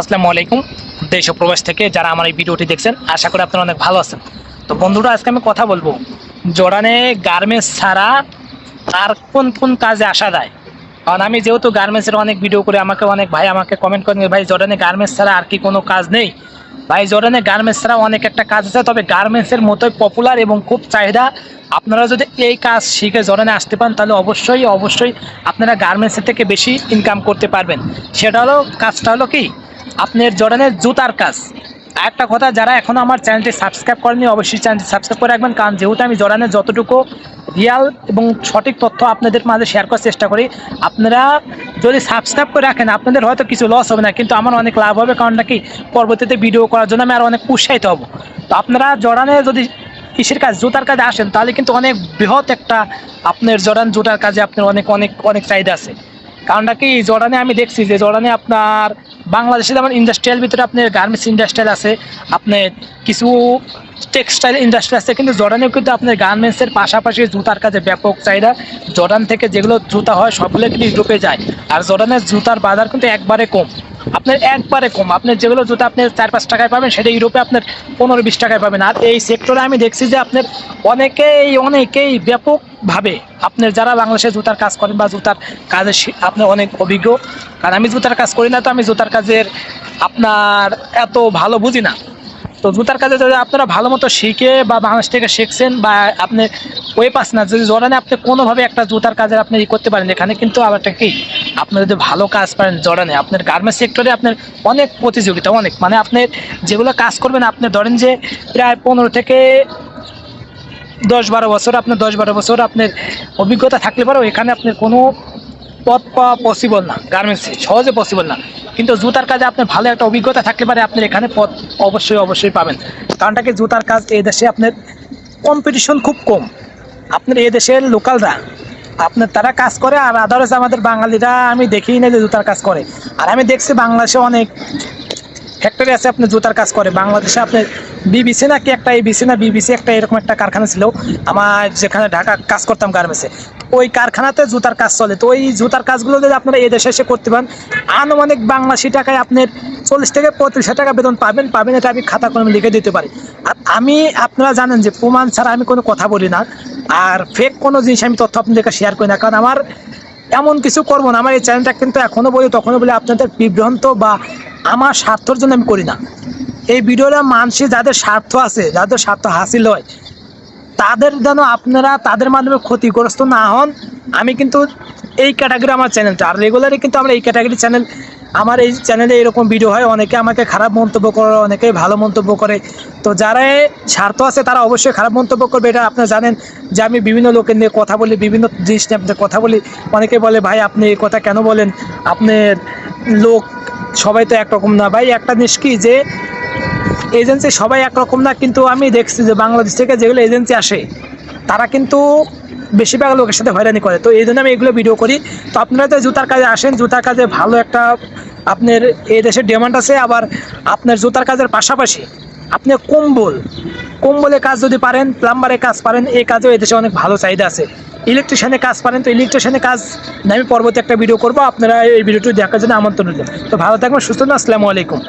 আসসালামু আলাইকুম, দেশ প্রবাস থেকে যারা আমার এই ভিডিওটি দেখছেন, আশা করি আপনারা অনেক ভালো আছেন। তো বন্ধুরা, আজকে আমি কথা বলব জর্ডানে গার্মেন্টস ছাড়া আর কোন কোন কাজে আসা যায়? কারণ আমি যেহেতু গার্মেন্টসের অনেক ভিডিও করে, আমাকে অনেক ভাই আমাকে কমেন্ট করেন ভাই জর্ডানে গার্মেন্টস ছাড়া আর কি কোনো কাজ নেই? ভাই জর্ডানে গার্মেন্টস ছাড়া অনেক একটা কাজ আছে, তবে গার্মেন্টসের মতোই পপুলার এবং খুব চাহিদা। আপনারা যদি এই কাজ শিখে জর্ডানে আসতে পারেন, তাহলে অবশ্যই অবশ্যই আপনারা গার্মেন্টসের থেকে বেশি ইনকাম করতে পারবেন। সেটা হলো, কাজটা হলো কি? আপনার জর্ডানের জুতার কাজ। একটা কথা, যারা এখনও আমার চ্যানেলটি সাবস্ক্রাইব করেনি অবশ্যই চ্যানেলটি সাবস্ক্রাইব করে রাখবেন, কারণ যেহেতু আমি জর্ডানের যতটুকু রিয়াল এবং সঠিক তথ্য আপনাদের মাঝে শেয়ার করার চেষ্টা করি, আপনারা যদি সাবস্ক্রাইব করে রাখেন, আপনাদের হয়তো কিছু লস হবে না, কিন্তু আমার অনেক লাভ হবে, কারণ নাকি পরবর্তীতে ভিডিও করার জন্য আমি আরও অনেক উৎসাহিত হব। তো আপনারা জর্ডানে যদি কিসের কাজ, জুতার কাজে আসেন, তাহলে কিন্তু অনেক বৃহৎ একটা আপনার জর্ডান জুতার কাজে আপনার অনেক অনেক অনেক চাহিদা আছে। কারণটা কি? জর্ডানে আমি দেখছি যে জর্ডানে আপনার বাংলাদেশে যেমন ইন্ডাস্ট্রিয়াল ভিতরে আপনার গার্মেন্টস ইন্ডাস্ট্রিয়াল আছে আপনার কিছু টেক্সটাইল ইন্ডাস্ট্রি আছে, কিন্তু জর্ডানেও কিন্তু আপনার গার্মেন্টসের পাশাপাশি জুতার কাজে ব্যাপক চাহিদা। জর্ডান থেকে যেগুলো জুতা হয়, সবগুলো কিন্তু ইউরোপে যায়। আর জর্ডানের জুতার বাজার কিন্তু একবারে কম। আপনার একবারে কম। আপনার যেগুলো জুতো আপনি চার, পাঁচ টাকায় পাবেন, সেটা ইউরোপে আপনার পনেরো, বিশ টাকায় পাবেন। আর এই সেক্টরে আমি দেখছি যে আপনার অনেকেই অনেকেই ব্যাপকভাবে আপনার যারা বাংলাদেশে জুতার কাজ করেন বা জুতার কাজে আপনার অনেক অভিজ্ঞ। কারণ আমি জুতার কাজ করি না তো আমি জুতার কাজের আপনার এত ভালো বুঝি না। তো জুতার কাজে যদি আপনারা ভালো মতো শিখে বা বাংলাদেশ থেকে শিখছেন বা আপনি ওয়ে পাস না, যদি জর্ডানে আপনি কোনোভাবে একটা জুতার কাজের আপনি ই করতে পারেন, এখানে কিন্তু আবার একটা কি, আপনি যদি ভালো কাজ পারেন জর্ডানে আপনার গার্মেন্টস সেক্টরে আপনার অনেক প্রতিযোগিতা, অনেক মানে আপনি যেগুলো কাজ করবেন, আপনি ধরেন যে প্রায় পনেরো থেকে দশ বারো বছর আপনার দশ বারো বছর আপনার অভিজ্ঞতা থাকলে পরেও এখানে আপনার কোনো পথ পাওয়া পসিবল না গার্মেন্টসে সহজে পসিবল না। কিন্তু জুতার কাজে আপনার ভালো একটা অভিজ্ঞতা থাকলে পারে, আপনার এখানে পথ অবশ্যই অবশ্যই পাবেন। কারণটা কি জুতার কাজ এই দেশে আপনার কম্পিটিশন খুব কম। আপনার এই দেশের লোকালরা আপনার তারা কাজ করে আর আদারস আমাদের বাঙালিরা, আমি দেখিই না যে জুতার কাজ করে। আর আমি দেখছি বাংলাদেশে অনেক ফ্যাক্টরি আছে আপনি জুতার কাজ করে। বাংলাদেশে আপনার বিবিসি নাকি একটা এবিসি না বিবিসি একটা এরকম একটা কারখানা ছিল। আমার যেখানে ঢাকা কাজ করতাম গার্মেন্টসে ওই কারখানাতে জুতার কাজ চলে। তো ওই জুতার কাজগুলো যদি আপনারা এই দেশে এসে করতে পারেন, আনুমানিক বাংলাদেশি টাকায় আপনার চল্লিশ থেকে পঁয়ত্রিশ হাজার টাকা বেতন পাবেন। পাবেন এটা আমি খাতা কলমে লিখে দিতে পারি। আর আমি, আপনারা জানেন যে প্রমাণ ছাড়া আমি কোনো কথা বলি না। আর ফেক কোনো জিনিস আমি তথ্য আপনাদেরকে শেয়ার করি না। কারণ আমার এমন কিছু করব না। আমার এই চ্যানেলটা কিন্তু এখনও বলি তখনও বলি আপনাদের বিভ্রান্ত বা আমার স্বার্থর জন্য আমি করি না। এই ভিডিওটা মানুষের যাদের স্বার্থ আছে, যাদের স্বার্থ হাসিল হয় তাদের যেন আপনারা তাদের মাধ্যমে ক্ষতিগ্রস্ত না হন, আমি কিন্তু এই ক্যাটাগরি আমার চ্যানেলটা আর রেগুলারই কিন্তু আমরা এই ক্যাটাগরি চ্যানেল আমার এই চ্যানেলে এরকম ভিডিও হয়, অনেকে আমাকে খারাপ মন্তব্য করে, অনেকে ভালো মন্তব্য করে। তো যারা স্বার্থ আছে, তারা অবশ্যই খারাপ মন্তব্য করবে। এটা আপনারা জানেন যে আমি বিভিন্ন লোকের নিয়ে কথা বলি, বিভিন্ন জিনিস নিয়ে আপনাদের কথা বলি। অনেকে বলে, ভাই, আপনি এই কথা কেন বলেন? আপনার লোক সবাই তো একরকম না। ভাই, একটা জিনিস কি যে এজেন্সি সবাই একরকম না, কিন্তু আমি দেখছি যে বাংলাদেশ থেকে যেগুলো এজেন্সি আসে, তারা কিন্তু বেশিরভাগ লোকের সাথে হয়রানি করে। তো এই জন্য আমি এগুলো ভিডিও করি। তো আপনারা তো জুতার কাজে আসেন, জুতার কাজে ভালো একটা আপনার এই দেশের ডিমান্ড আছে, আবার আপনার জুতার কাজের পাশাপাশি আপনি কম্বল, কম্বলের কাজ যদি পারেন প্লাম্বারের কাজ পারেন, এই কাজেও এই দেশে অনেক ভালো চাহিদা আছে। ইলেকট্রিশিয়ানের কাজ পারেন, তো ইলেকট্রিশিয়ানের কাজ আমি পরবর্তী একটা ভিডিও করব, আপনারা এই ভিডিওটি দেখার জন্য আমন্ত্রণ রইল। তো ভালো থাকবেন, সুস্থ না আসসালামু আলাইকুম।